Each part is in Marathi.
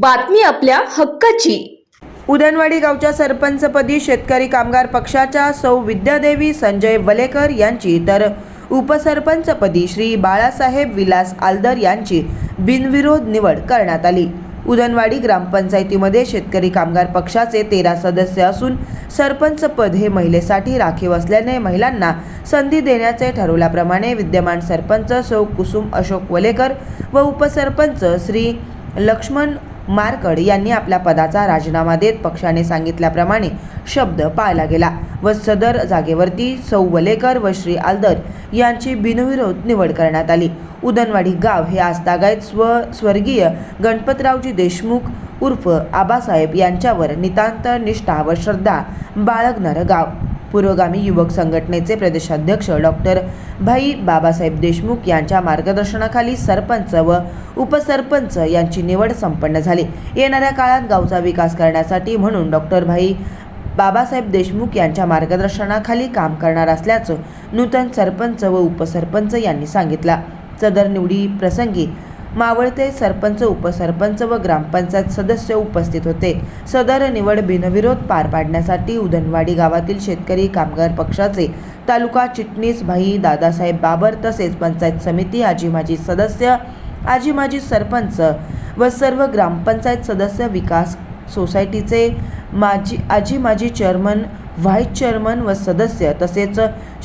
बातमी आपल्या हक्काची. उदनवाडी गावच्या सरपंचपदी शेतकरी कामगार पक्षाच्या सौ विद्यादेवी संजय वलेकर यांची तर उपसरपंचपदी श्री बाळासाहेब विलास आलदर यांची बिनविरोध निवड करण्यात आली. उदनवाडी ग्रामपंचायतीमध्ये शेतकरी कामगार पक्षाचे तेरा सदस्य असून सरपंच पद हे महिलेसाठी राखीव असल्याने महिलांना संधी देण्याचे ठरवल्याप्रमाणे विद्यमान सरपंच सौ कुसुम अशोक वलेकर व उपसरपंच श्री लक्ष्मण मारकड यांनी आपल्या पदाचा राजीनामा देत पक्षाने सांगितल्याप्रमाणे शब्द पाळला गेला व सदर जागेवरती सौ वलेकर व श्री आलदर यांची बिनविरोध निवड करण्यात आली. उदनवाडी गाव हे आजतागायत स्व स्वर्गीय गणपतरावजी देशमुख उर्फ आबासाहेब यांच्यावर नितांत निष्ठा व श्रद्धा बाळगणारं गाव. पुरोगामी युवक संघटनेचे प्रदेशाध्यक्ष डॉक्टर भाई बाबासाहेब देशमुख यांच्या मार्गदर्शनाखाली सरपंच व उपसरपंच यांची निवड संपन्न झाली. येणाऱ्या काळात गावचा विकास करण्यासाठी म्हणून डॉक्टर भाई बाबासाहेब देशमुख यांच्या मार्गदर्शनाखाली काम करणार असल्याचं नूतन सरपंच व उपसरपंच यांनी सांगितलं. सदर निवडी प्रसंगी मावळते सरपंच उपसरपंच व ग्रामपंचायत सदस्य उपस्थित होते. सदर निवड बिनविरोध पार पाडण्यासाठी उदनवाडी गावातील शेतकरी कामगार पक्षाचे तालुका चिटणीस भाई दादासाहेब बाबर तसेच पंचायत समिती आजी माजी सदस्य आजी माजी सरपंच व सर्व ग्रामपंचायत सदस्य विकास सोसायटीचे माजी आजी माजी चेअरमन व्हाईस चेअरमन व सदस्य तसेच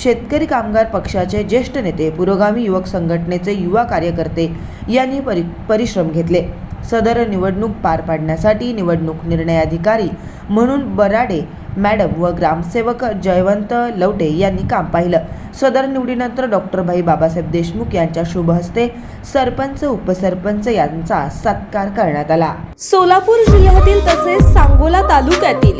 शेतकरी कामगार पक्षाचे ज्येष्ठ नेते पुरोगामी युवक संघटनेचे युवा कार्यकर्ते यांनी परि परिश्रम घेतले. सदर निवडणूक पार पाडण्यासाठी निवडणूक निर्णय अधिकारी म्हणून बराडे मॅडम व ग्रामसेवक जयवंत लवटे यांनी काम पाहिलं. सदर निवडीनंतर डॉक्टर भाई बाबासाहेब देशमुख यांच्या शुभ हस्ते सरपंच उपसरपंच यांचा सत्कार करण्यात आला. सोलापूर जिल्ह्यातील तसेच सांगोला तालुक्यातील